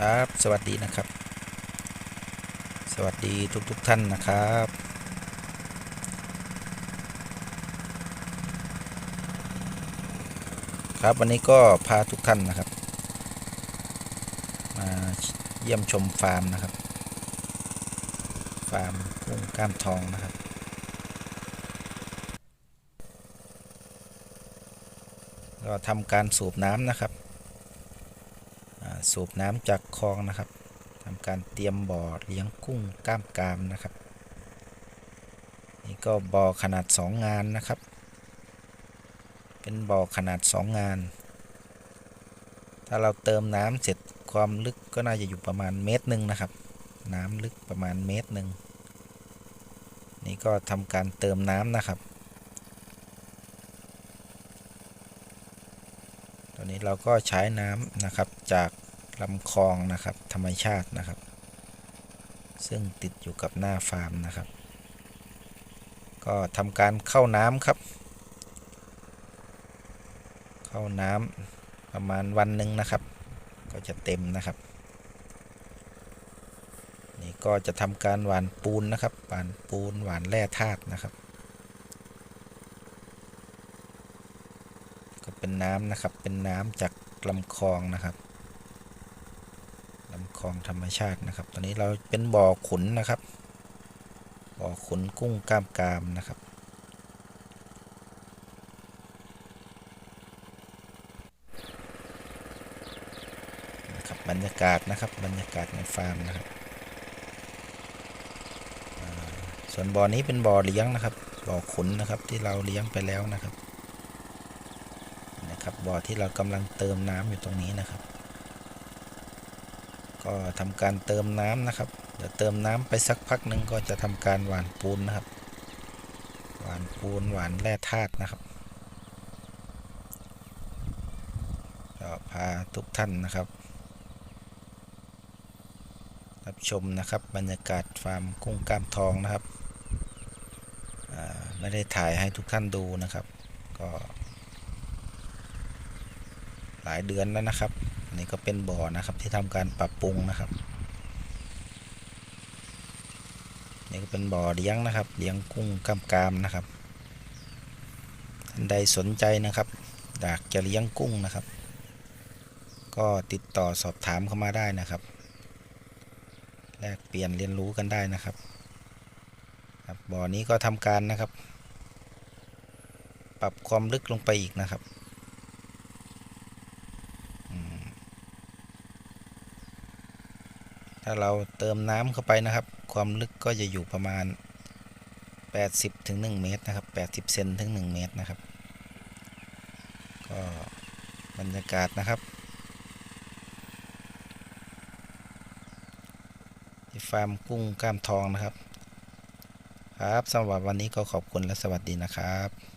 ครับ สวัสดีนะครับ สวัสดีทุกๆทท่านนะครับครับวันนี้ก็พาทุกท่านนะครับ มาเยี่ยมชมฟาร์มนะครับ ฟาร์มกุ้งกล้ามทองนะครับ ก็ทำการสูบน้ำนะครับ สูบน้ำจากคลองนะครับทำการเตรียมบ่อเลี้ยงกุ้งกล้ามกรามนะครับ นี่ก็บ่อขนาด 2 งานนะครับ เป็นบ่อขนาด 2 งาน ถ้าเราเติมน้ำเสร็จความลึกก็น่าจะอยู่ประมาณเมตรหนึ่งนะครับ น้ำลึกประมาณเมตรหนึ่งนี่ก็ทำการเติมน้ำนะครับ อนนี้เราก็ใช้น้ำนะครับจากลำคลองนะครับ ธรรมชาตินะครับ ซึ่งติดอยู่กับหน้าฟาร์มนะครับ ก็ทำการเข้าน้ำครับ เข้าน้ำประมาณวันหนึ่งนะครับ ก็จะเต็มนะครับ นี่ก็จะทำการหว่านปูนนะครับหว่านปูนหว่านแร่ธาตุนะครับ ก็ เป็นน้ำนะครับ เป็นน้ำจากลำคลองนะครับลำคลองธรรมชาตินะครับ ตอนนี้เราเป็นบ่อขุนนะครับ บ่อขุนกุ้งกล้ามกรามนะครับ นะครับบรรยากาศนะครับ บรรยากาศในฟาร์มนะครับส่วนบ่อนี้เป็นบ่อเลี้ยงนะครับ บ่อขุนนะครับที่เราเลี้ยงไปแล้วนะครับ นะครับบ่อที่เรากำลังเติมน้ำอยู่ตรงนี้นะครับ ก็ทำการเติมน้ำนะครับเดี๋ยวเติมน้ำไปสักพักหนึ่งก็จะทำการหว่านปูนนะครับ หว่านปูนหว่านแร่ธาตุนะครับก็พาทุกท่านนะครับ รับชมนะครับบรรยากาศฟาร์มกุ้งกล้ามทองนะครับไม่ได้ถ่ายให้ทุกท่านดูนะครับ ก็ หลายเดือนแล้วนะครับนนี้ก็เป็นบ่อนะครับที่ทำการปรับปรุงนะครับ นี่ก็เป็นบ่อเลี้ยงนะครับ เลี้ยงกุ้งกล้ามกรามนะครับท่านใดสนใจนะครับอยากจะเลี้ยงกุ้งนะครับ ก็ติดต่อสอบถามเข้ามาได้นะครับแลกเปลี่ยนเรียนรู้กันได้นะครับครับบ่อนี้ก็ทำการนะครับ ปรับความลึกลงไปอีกนะครับ ถ้าเราเติมน้ำเข้าไปนะครับ ความลึกก็จะอยู่ประมาณ 80ถึง1เมตรนะครับ 80เซนถึง 1 เมตรนะครับ ก็บรรยากาศนะครับ ที่ฟาร์มกุ้งกล้ามทองนะครับ ครับสำหรับวันนี้ก็ขอบคุณและสวัสดีนะครับ